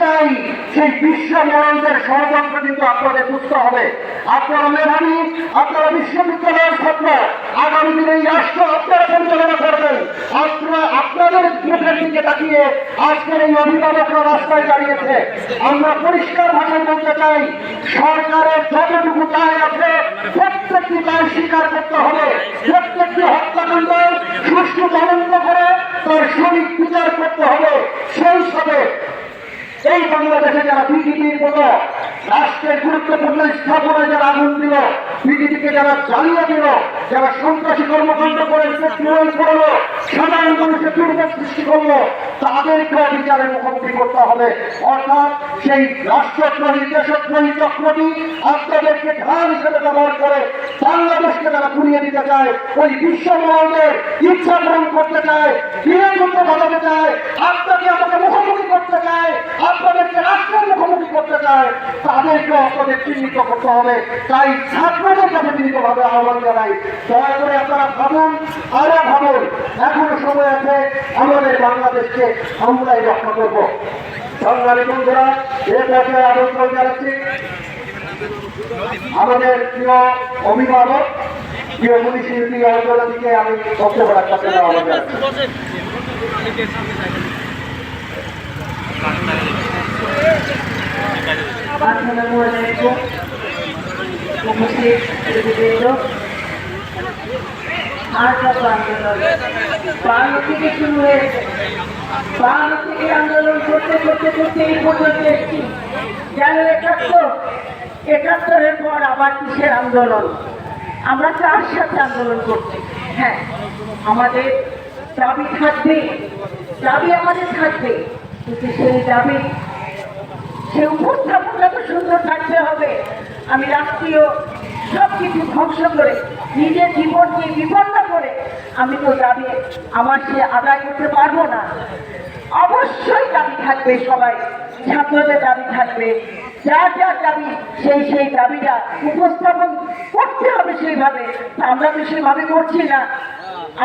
চাই, সেই বিশ্ব মরণদের ষড়যন্ত্র কিন্তু আপনাদের বুঝতে হবে। আপনারা মেধাবী, আপনারা বিশ্ববিদ্যালয়ের ছাত্র, আগামী দিনে এই রাষ্ট্র আপনারা পরিচালনা করবেন। আপনারা আপনাদের মুখের দিকে তাকিয়ে আজকের এই অভিভাবকরা রাস্তায় দাঁড়িয়েছে। আমরা পরিষ্কার ভাষায় বলতে চাই, সরকারের যতটুকু দায় আছে প্রত্যেকটি দায় স্বীকার করতে হবে। প্রত্যেকটি হত্যাকাণ্ড, সুষ্ঠু তদন্ত করে তার সঠিক বিচার করতে হবে। সেই সাথে এই বাংলাদেশে যারা বিজেপির মতো রাষ্ট্রের গুরুত্বপূর্ণ স্থাপনায় যারা আগুন দিল, বিজেপিকে যারা জ্বালিয়ে দিল, যারা সন্ত্রাসী কর্মকাণ্ড করে করল সাধারণ মানুষের দুর্ভোগ সৃষ্টি করল, তাদেরকে বিচারের মুখোমুখি করতে হবে। অর্থাৎ সেই রাষ্ট্রদ্রোহী, দেশদ্রোহী চক্রটি আপনাদেরকে ঢাল হিসেবে ব্যবহার করে বাংলাদেশকে তারা পুড়িয়ে দিতে চায়, ওই বিশ্ব বিশ্বমহলের ইচ্ছা পূরণ করতে চায় বিনাযুদ্ধ ঘটাতে চায়, আপনাকে আমাকে মুখোমুখি করতে চায়, আপনাদেরকে রাষ্ট্রের মুখোমুখি করতে চায় তাদেরকে আপনাদের চিহ্নিত করতে হবে। তাই ছাত্রদের কাছে চিহ্নিতভাবে আহ্বান জানাই। দয়া করে আপনারা ভাবুন, আরও ভাবুন। এখনও সময় আছে, আমাদের বাংলাদেশকে আমরাই রক্ষা করব। সংগ্রামী বন্ধুরা, এ পর্যায়ে আমন্ত্রণ জানাচ্ছি। আমাদের প্রিয় অভিভাবক, প্রিয় মুনি শিল্পী অঞ্জলিকে আমি বক্তব্য জানাচ্ছি আসসালামু আন্দোলন করতে করতে করতে এই পর্যন্ত এসছি যেন একাত্তর একাত্তরের পর আবার কিসের আন্দোলন? আমরা কার সাথে আন্দোলন করছি। হ্যাঁ আমাদের দাবি থাকবে, দাবি আমাদের থাকবে, কিন্তু সেই দাবি সে উপস্থাপনটা তো সুন্দর থাকতে হবে। আমি রাষ্ট্রীয় সব কিছু ধ্বংস করে, নিজের জীবনকে বিপন্ন করে, আমি তো দাবি আমার সে আদায় করতে পারব না। অবশ্যই দাবি থাকবে সবাই, ছাত্রদের দাবি থাকবে। যার যার দাবি, সেই সেই দাবিটা উপস্থাপন করতে হবে সেইভাবে। আমরা তো সেভাবে করছি না।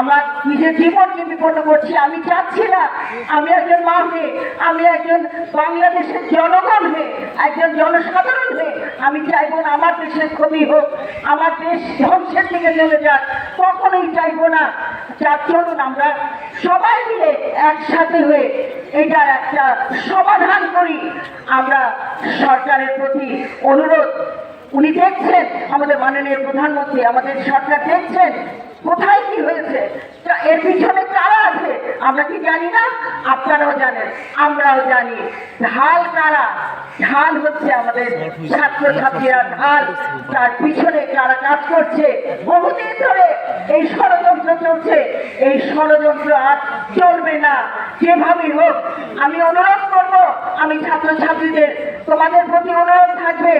আমার নিজের জীবনকে বিপন্ন করছি। আমি চাচ্ছি না আমি একজন মা হয়ে, আমি একজন বাংলাদেশের জনগণ হয়ে, একজন জনসাধারণ হয়ে আমি চাইব না আমার দেশের ক্ষতি হোক, আমার দেশ ধ্বংসের দিকে চলে যাক। কখনোই চাইব না। যার চলুন আমরা সবাই মিলে একসাথে হয়ে এটার একটা সমাধান করি। আমরা সরকারের প্রতি অনুরোধ। উনি দেখছেন আমাদের মাননীয় প্রধানমন্ত্রী, আমাদের সরকার দেখছেন কোথায় কি হয়েছে এর পিছনে কারা আছে, আমরা কি জানি না? আপনারাও জানেন, আমরাও জানি। ঢাল কারা? ঢাল হচ্ছে আমাদের ছাত্র ছাত্রীরা ঢাল, তার পিছনে কারা কাজ করছে? বহুদিন ধরে এই ষড়যন্ত্র চলছে। এই ষড়যন্ত্র আর চলবে না। যেভাবেই হোক, আমি অনুরোধ করব, আমি ছাত্র ছাত্রীদের তোমাদের প্রতি অনুরোধ থাকবে,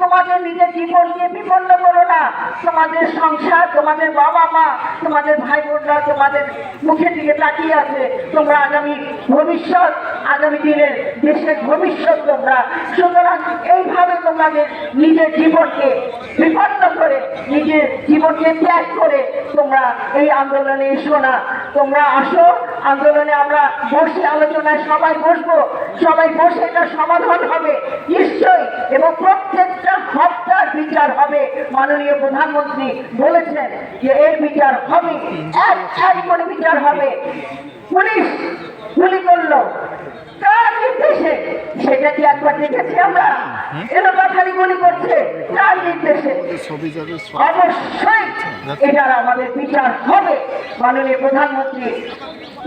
তোমাদের নিজের জীবনকে বিপন্ন করো না। তোমাদের সংসার, তোমাদের বাবা মা তোমাদের ভাই বোনরা তোমাদের মুখের দিকে তাকিয়ে আছে। তোমরা আগামী ভবিষ্যৎ, আগামী দিনের দেশের ভবিষ্যৎ তোমরা। সুতরাং এইভাবে তোমাদের নিজের জীবনকে বিপন্ন করে, নিজের জীবনকে ত্যাগ করে তোমরা এই আন্দোলনে এসো না। তোমরা আসো আন্দোলনে আমরা বসে আলোচনায় সবাই বসবো সবাই বসে এটা সমাধান হবে নিশ্চয়ই এবং প্রত্যেকটা হত্যার বিচার হবে। মাননীয় প্রধানমন্ত্রী বলেছেন যে এর বিচার হবে এক এক করে বিচার হবে। পুলিশ গুলি করল। কার নির্দেশে? সেটা কি একবার দেখেছি আমরা? এরা মাথারি গুলি করছে। কার নির্দেশে? অবশ্যই এটার আমাদের বিচার হবে, মাননীয় প্রধানমন্ত্রী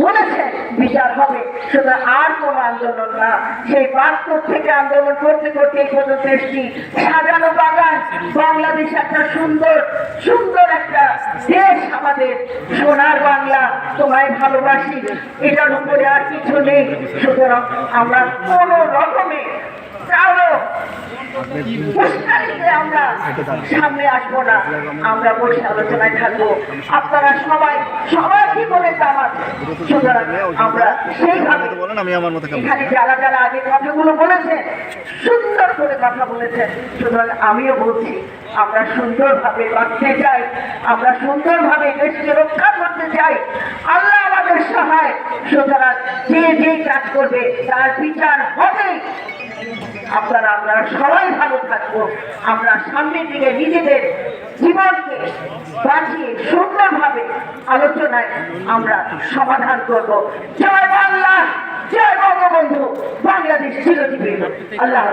বলেছেন, বিচার হবে। শুধু আর কোন আন্দোলন না। সেই বাহাত্তর থেকে আন্দোলন করতে করতে এই পর্যন্ত এসছি। সাজানো বাগান, বাংলাদেশ একটা সুন্দর সুন্দর একটা দেশ আমাদের। সোনার বাংলা, তোমায় ভালোবাসি। এটার উপরে আর কিছু নেই। সুতরাং আমরা কোনো রকমে উস্কানিতে আমরা সামনে আসব না। আমরা বসে আলোচনায় থাকব। আপনারা সবাই আমার? যারা যারা আগে কথাগুলো সুন্দর করে কথা সুতরাং আমিও বলছি, আমরা সুন্দরভাবে বাঁচতে চাই, আমরা সুন্দরভাবে দেশকে রক্ষা করতে চাই, আল্লাহ আমাদের সহায়। সুতরাং যে যে কাজ করবে, তার বিচার হবে। আপনারা আপনারা সবাই ভালো থাকব আমরা সামনের দিকে নিজেদের জীবনকে বাঁচিয়ে সুন্দরভাবে আলোচনায় আমরা সমাধান করব। জয় বাংলা, জয় বঙ্গবন্ধু, বাংলাদেশ চিরজীবী। আল্লাহ।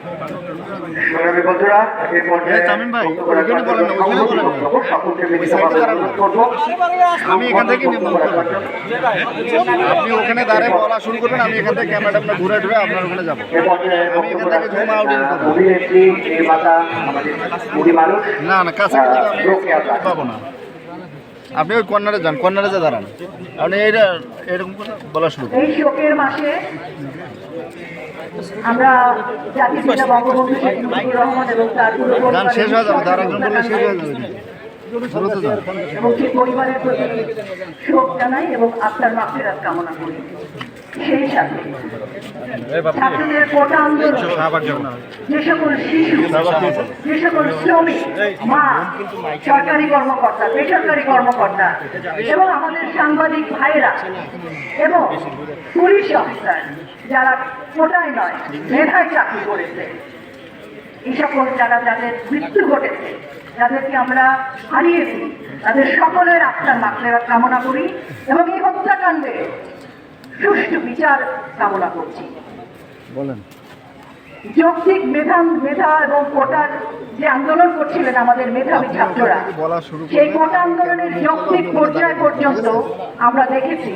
সংগ্রামী বন্ধুরা এই পর্যায়ে সকলকে অনুরোধ করব। আমি এখান থেকে। আপনি ওখানে দাঁড়িয়ে বলা শুরু করবেন আমি এখান থেকে ক্যামেরাটা আপনার ঘুরে ঘুরে আপনার ওখানে যাব। না না কাছে। পাবো না। আপনি ওই কর্নারে যান কর্নারে যা দাঁড়ান। আপনি এইটা এরকম করে বলা শুরু করুন। এই শোকের মাসে আমরা জাতির পিতা বঙ্গবন্ধু শেখ মুজিবুর রহমান এবং তার গান শেষ হয়ে যাবে তার পরিবারের একজন বললে শেষ হয়ে যাবে। এবং সেই পরিবারের প্রতি শোক জানাই এবং আপনার মাফেরাত কামনা করি। সেই সাথে যে সকল শিশু যে সকল শ্রমিক মা সরকারি কর্মকর্তা বেসরকারি কর্মকর্তা এবং আমাদের সাংবাদিক ভাইরা এবং পুলিশ অফিসার যারা কোটায় নয় মেধায় চাকরি করেছে এই সকল যারা যাদের মৃত্যু ঘটেছে যাদেরকে আমরা হারিয়েছি তাদের সকলের আত্মার মাত্রা কামনা করি এবং এই হত্যাকাণ্ডে সুষ্ঠু বিচার কামনা করছি। বলেন। যৌক্তিক মেধা মেধা এবং কোটার যে আন্দোলন করছিলেন আমাদের মেধাবী ছাত্ররা সেই কোটা আন্দোলনের যৌক্তিক পর্যায় পর্যন্ত আমরা দেখেছি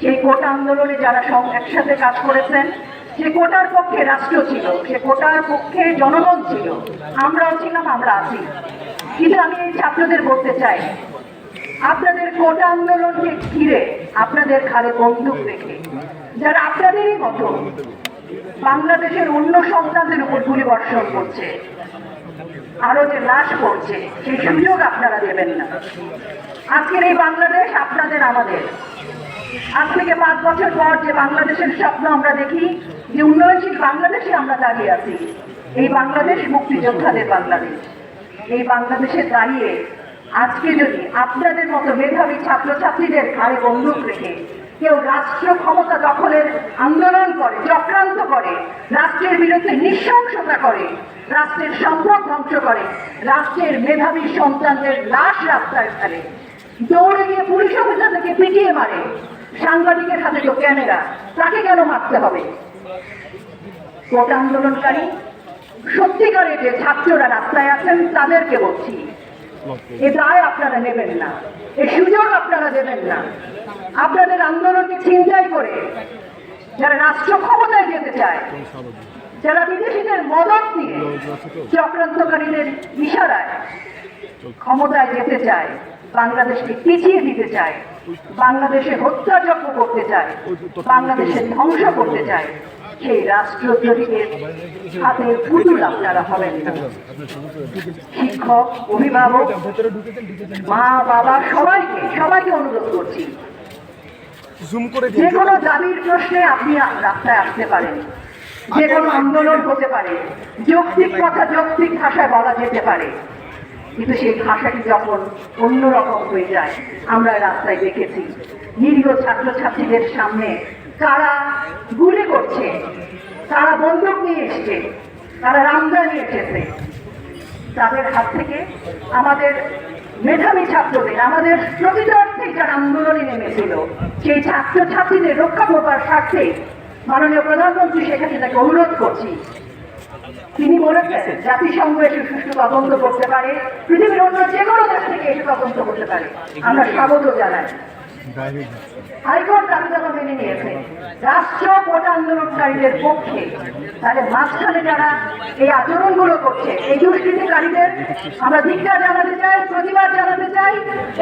সেই কোটা আন্দোলনে যারা সব একসাথে কাজ করেছেন সে কোটার পক্ষে রাষ্ট্র ছিল সে কোটার পক্ষে জনগণ ছিল আমরাও ছিলাম আমরা আছি। কিন্তু আমি এই ছাত্রদের বলতে চাই আপনাদের কোটা আন্দোলনকে ঘিরে আপনাদের খালে বন্দুক রেখে, যারা আপনাদেরই মতো বাংলাদেশের অন্য সন্তানদের উপর গুলি বর্ষণ করছে, আরও যে লাশ পড়ছে, সেই সুযোগ আপনারা দেবেন না। আজকের এই বাংলাদেশ আপনাদের আমাদের। আজ থেকে পাঁচ বছর পর যে বাংলাদেশের স্বপ্ন আমরা দেখি, যে উন্নয়নশীল বাংলাদেশে আমরা দাঁড়িয়ে আছি, এই বাংলাদেশ মুক্তিযোদ্ধাদের বাংলাদেশ। এই বাংলাদেশে দাঁড়িয়ে আজকে যদি আপনাদের মতো মেধাবী ছাত্রছাত্রীদের ঘাড়ে বন্দুক রেখে কেউ রাষ্ট্র ক্ষমতা দখলের আন্দোলন করে, চক্রান্ত করে, রাষ্ট্রের বিরুদ্ধে নৃশংসতা করে, রাষ্ট্রের সম্পদ ধ্বংস করে, রাষ্ট্রের মেধাবী সন্তানদের লাশ রাস্তায় ফেলে, দৌড়ে গিয়ে পুলিশ অফিসারদেরকে পিটিয়ে মারে, সাংবাদিকের হাতে তো ক্যামেরা, তাকে কেন মারতে হবে? কোট আন্দোলনকারী, সত্যিকারের যে ছাত্ররা রাস্তায় আছেন, তাদেরকে বলছি এ আপনারা নেবেন না, এ সুযোগ আপনারা দেবেন না। আপনাদের আন্দোলনকে চিন্তাই করে যারা রাষ্ট্র ক্ষমতায় যেতে চায়, যারা বিদেশিদের মদত নিয়ে চক্রান্তকারীদের ইশারায় ক্ষমতায় যেতে চায়, বাংলাদেশকে পিছিয়ে দিতে চায়, বাংলাদেশে হত্যাযজ্ঞ করতে চায়, বাংলাদেশে ধ্বংস করতে চায় সেই রাষ্ট্রদ্রোহীদের হাতে পুতুল আপনারা হবেন শিক্ষক অভিভাবক মা বাবা সবাইকে সবাইকে অনুরোধ করছি। যে কোনো দাবির প্রশ্নে আপনি রাস্তায় আসতে পারেন যে কোনো আন্দোলন হতে পারে যৌক্তিক কথা যৌক্তিক ভাষায় বলা যেতে পারে। কিন্তু সেই ভাষাটি যখন অন্যরকম হয়ে যায় আমরা রাস্তায় দেখেছি নিরীহ ছাত্রছাত্রীদের সামনে তারা গুলি করছে। তারা বন্দুক নিয়ে এসছে। তারা রামদা নিয়ে এসেছে। তাদের হাত থেকে আমাদের মেধাবী ছাত্রদের, আমাদের প্রকৃত অর্থে যারা আন্দোলনে নেমেছিল, সেই ছাত্রছাত্রীদের রক্ষা করবার স্বার্থে মাননীয় প্রধানমন্ত্রী শেখ হাসিনাকে অনুরোধ করছি। তিনি বলেছেন জাতিসংঘ এসে সুষ্ঠু তদন্ত করতে পারে, পৃথিবীর অন্য যে কোনো দেশ থেকে এসে তদন্ত করতে পারে। আমরা স্বাগত জানাই। হাইকোর্ট দাবি দাবা মেনে নিয়েছে। রাষ্ট্র কোটা আন্দোলনকারীদের পক্ষে তাদের মাঝখানে যারা এই আচরণগুলো করছে, এই দুষ্কৃতিকারীদের আমরা ধিক্ষা জানাতে চাই, প্রতিবাদ জানাতে চাই,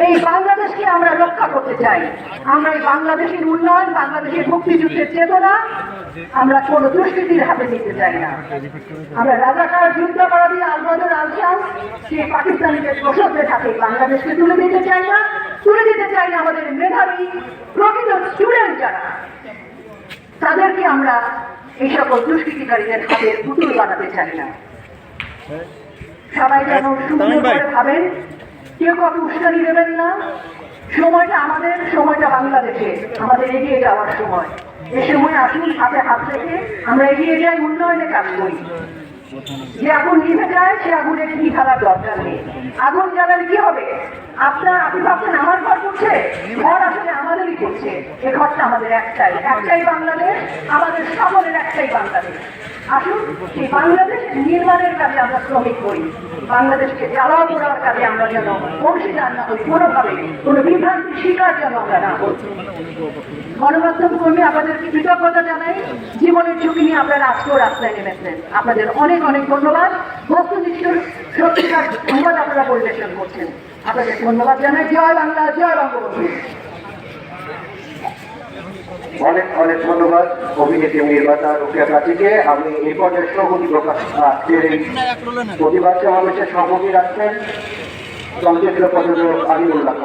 এই বাংলাদেশকে আমরা রক্ষা করতে চাই। আমরা এই বাংলাদেশের উন্নয়ন, বাংলাদেশের মুক্তিযুদ্ধের চেতনা, আমরা কোনো দুষ্কৃতির হাতে দিতে চাই না। আমরা রাজাকার, যুদ্ধাপরাধী, আলবদর আলসাম সেই পাকিস্তানিদের প্রসবদের হাতে বাংলাদেশকে তুলে দিতে চাই না তুলে দিতে চাই না আমাদের মেধাবী প্রকৃত স্টুডেন্ট যারা। তাদেরকে আমরা এই সকল দুষ্কৃতিকারীদের হাতের পুতুল বানাতে চাই না। সবাই যেন সুন্দর করে ভাবেন কেউ কত উস্কানি দেবেন না। সময়টা আমাদের সময়টা বাংলাদেশে। আমাদের এগিয়ে যাওয়ার সময়। এ সময় আসুন হাতে হাত রেখে আমরা এগিয়ে যাই উন্নয়নে কাজ করি। যে আগুন নিভে যায় সে আগুনে কি ঢালার দরকার নেই। আগুন জ্বালালে কি হবে? আপনার, আপনি ভাবছেন আমার ঘর করছে? ঘর আসলে আমাদেরই করছে। এ ঘরটা আমাদের একটাই। একটাই বাংলাদেশ, আমাদের সকলের একটাই বাংলাদেশ। আসুন, সেই বাংলাদেশ নির্মাণের কাজে আমরা শ্রমিক করি বাংলাদেশকে জ্বালাও করার কাজে আমরা যেন অংশীদার না হই। কোনোভাবে কোনো বিভ্রান্তির শিকার যেন আমরা না হই গণমাধ্যম কর্মী আপনাদেরকে কৃতজ্ঞতা জানাই। জীবনের ঝুঁকি নিয়ে আপনারা আজকেও রাস্তায় নেমেছেন। আপনাদের অনেক অনেক ধন্যবাদ। বস্তুনিষ্ঠ সত্যিকার সংবাদ আপনারা পরিবেশন করছেন। আপনাদের ধন্যবাদ জানাই। জয় বাংলা জয় বঙ্গবন্ধু। অনেক অনেক ধন্যবাদ অভিনেত্রী নির্মাতা রুকিয়া কাটিকে আমি এই পর্যায়ে সহমতি প্রকাশ আজকের এই প্রতিবাদ সমাবেশে সহমতি রাখছেন চলচ্চিত্র প্রযোজক আমিনুল্লাহ